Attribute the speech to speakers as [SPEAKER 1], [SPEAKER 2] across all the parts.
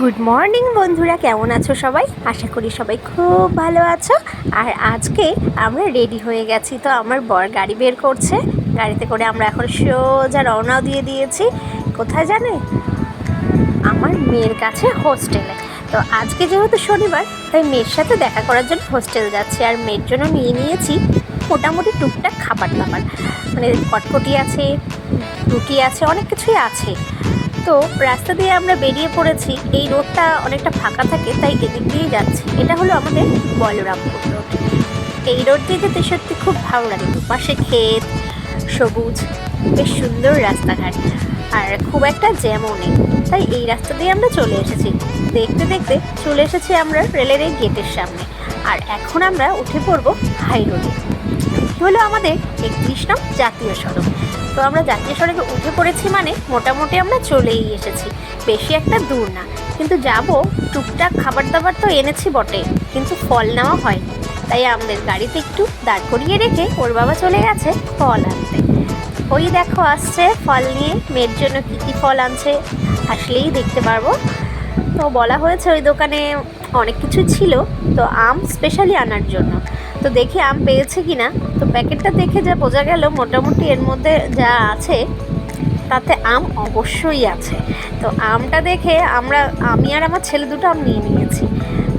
[SPEAKER 1] Good morning বন্ধুরা। কেমন আছো সবাই? আশা করি সবাই খুব ভালো আছো। আর আজকে আমরা রেডি হয়ে গেছি। তো আমার বর গাড়ি বের করছে। গাড়িতে করে আমরা এখন সোজা রওনাও দিয়ে দিয়েছি। কোথায় জানে? আমার মেয়ের কাছে হোস্টেলে। তো আজকে যেহেতু শনিবার, তাই মেয়ের সাথে দেখা করার জন্য হোস্টেল যাচ্ছি। আর মেয়ের জন্য নিয়ে নিয়েছি মোটামুটি টুকটাক খাবার দাবার। মানে কটকটি আছে, রুটি আছে, অনেক কিছুই আছে। তো রাস্তা দিয়ে আমরা বেরিয়ে পড়েছি, এই রোডটা অনেকটা ফাঁকা থাকে, তাই এদিক দিয়েই যাচ্ছি। এটা হলো আমাদের বলরামপুর রোড। এই রোড দিয়ে যেতে সত্যি খুব ভালো লাগে। দুপাশে ক্ষেত, সবুজ, বেশ সুন্দর রাস্তাঘাট। আর খুব একটা জ্যামও নেই। তাই এই রাস্তা দিয়ে আমরা চলে এসেছি। দেখতে দেখতে চলে এসেছি আমরা রেলের এই গেটের সামনে। আর এখন আমরা উঠে পড়ব হাই রোডে। হলো আমাদের একত্রিশ নং জাতীয় সড়ক। তো আমরা জাতীয় সড়কে উঠে পড়েছি মানে মোটামুটি আমরা চলেই এসেছি। বেশি একটা দূর না। কিন্তু যাব, টুকটাক খাবার দাবার তো এনেছি বটে, কিন্তু ফল নেওয়া হয়নি। তাই আমাদের গাড়িতে একটু দাঁড় করিয়ে রেখে ওর বাবা চলে গেছে ফল আনতে। ওই দেখো আসছে ফল নিয়ে, মেয়ের জন্য কী কী ফল আনছে, আসলেই দেখতে পারব। তো বলা হয়েছে ওই দোকানে অনেক কিছু ছিল, তো আম স্পেশালি আনার জন্য। তো দেখি আম পেয়েছে কি না তো প্যাকেটটা দেখে যা বোঝা গেল, মোটামুটি এর মধ্যে যা আছে, তাতে আম অবশ্যই আছে। তো আমটা দেখে আমরা, আমি আর আমার ছেলে দুটো আম নিয়ে নিয়েছি।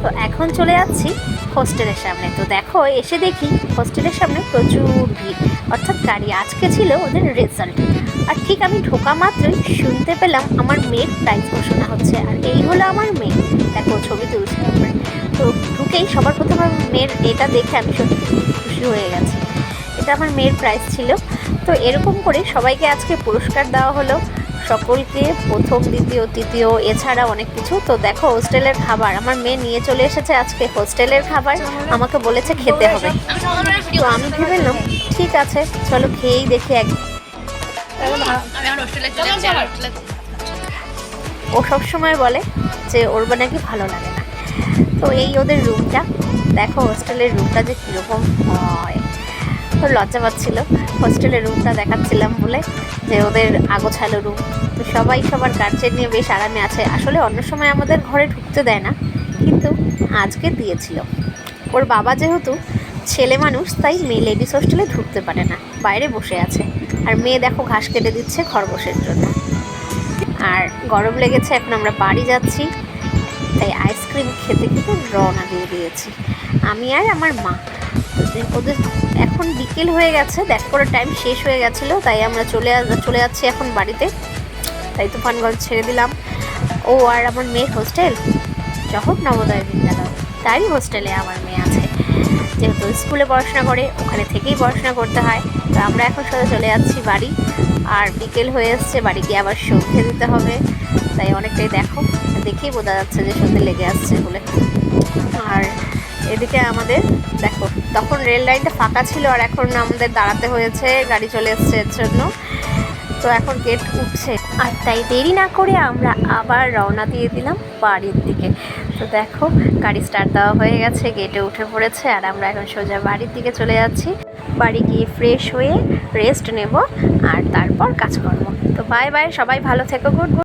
[SPEAKER 1] তো এখন চলে যাচ্ছি হোস্টেলের সামনে। তো দেখো, এসে দেখি হোস্টেলের সামনে প্রচুর ভিড়। অর্থাৎ গাড়ি আজকে ছিল ওদের রেজাল্ট আর ঠিক আমি ঢোকা মাত্রই শুনতে পেলাম আমার মেয়ের প্রাইজ ঘোষণা হচ্ছে, আর এই হলো আমার মেয়ে। দেখো ছবি তুলছে আমার তো ঢুকেই সবার প্রথমে আমার মেয়ের এটা দেখে আমি সত্যি খুশি হয়ে গেছি। এটা আমার মেয়ের প্রাইজ ছিল। তো এরকম করে সবাইকে আজকে পুরস্কার দেওয়া হলো। সকলকে প্রথম, দ্বিতীয়, তৃতীয়, এছাড়া অনেক কিছু। তো দেখো, হোস্টেলের খাবার। আমার মেয়ে নিয়ে চলে এসেছে আজকে হোস্টেলের খাবার। আমাকে বলেছে খেতে হবে। তো আমি ভেবে নিলাম ঠিক আছে, চলো খেয়েই দেখি এক ও সবসময় বলে যে, ওর নাকি ভালো লাগে না। তো এই ওদের রুমটা দেখো, হোস্টেলের রুমটা যে কীরকম হয়। তো লজ্জা পাচ্ছিল। হোস্টেলের রুমটা দেখাচ্ছিলাম বলে যে ওদের আগোছালো রুম তো সবাই সবার গার্জেন নিয়ে বেশ আরামে আছে। আসলে অন্য সময় আমাদের ঘরে ঢুকতে দেয় না, কিন্তু আজকে দিয়েছিল। ওর বাবা যেহেতু ছেলে মানুষ, তাই মেয়ে লেডিস হোস্টেলে ঢুকতে পারে না, বাইরে বসে আছে। আর মেয়ে দেখো ঘাস কেটে দিচ্ছে খরগোশের জন্য। আর গরম লেগেছে, এখন আমরা বাড়ি যাচ্ছি। তাই আইসক্রিম খেতে খেতে রওনা দিয়ে দিয়েছি। আমি আর আমার মা। ওদের- এখন বিকেল হয়ে গেছে, দেখ করে টাইম শেষ হয়ে গেছিল, তাই আমরা চলে চলে যাচ্ছি এখন বাড়িতে। তাই তুফানগঞ্জ ছেড়ে দিলাম। ও আর আমার মেয়ের হোস্টেল যখন নবোদয় বিদ্যালয়। তারই হোস্টেলে আমার মেয়ে আছে। যেহেতু স্কুলে পড়াশোনা করে, ওখানে থেকেই পড়াশোনা করতে হয়। তো আমরা এখন সোজা চলে যাচ্ছি বাড়ি। আর বিকেল হয়ে এসছে, বাড়ি গিয়ে আবার সন্ধে দিতে হবে। তাই অনেকটাই দেখো, দেখেই বোঝা যাচ্ছে যে সন্ধে লেগে আসছে বলে। আর এদিকে আমাদের, দেখো, তখন রেল লাইনটা ফাঁকা ছিল আর এখন আমাদের দাঁড়াতে হয়েছে, গাড়ি চলে এসছে এর জন্য। তো এখন গেট উঠছে। আর তাই দেরি না করে আমরা আবার রওনা দিয়ে দিলাম বাড়ির দিকে। তো দেখো, গাড়ি স্টার্ট দেওয়া হয়ে গেছে গেটে উঠে পড়েছে, আর আমরা এখন সোজা বাড়ির দিকে চলে যাচ্ছি। বাড়ি গিয়ে ফ্রেশ হয়ে রেস্ট নেব, আর তারপর কাজকর্ম। তো বাই বাই সবাই ভালো থেকো গুড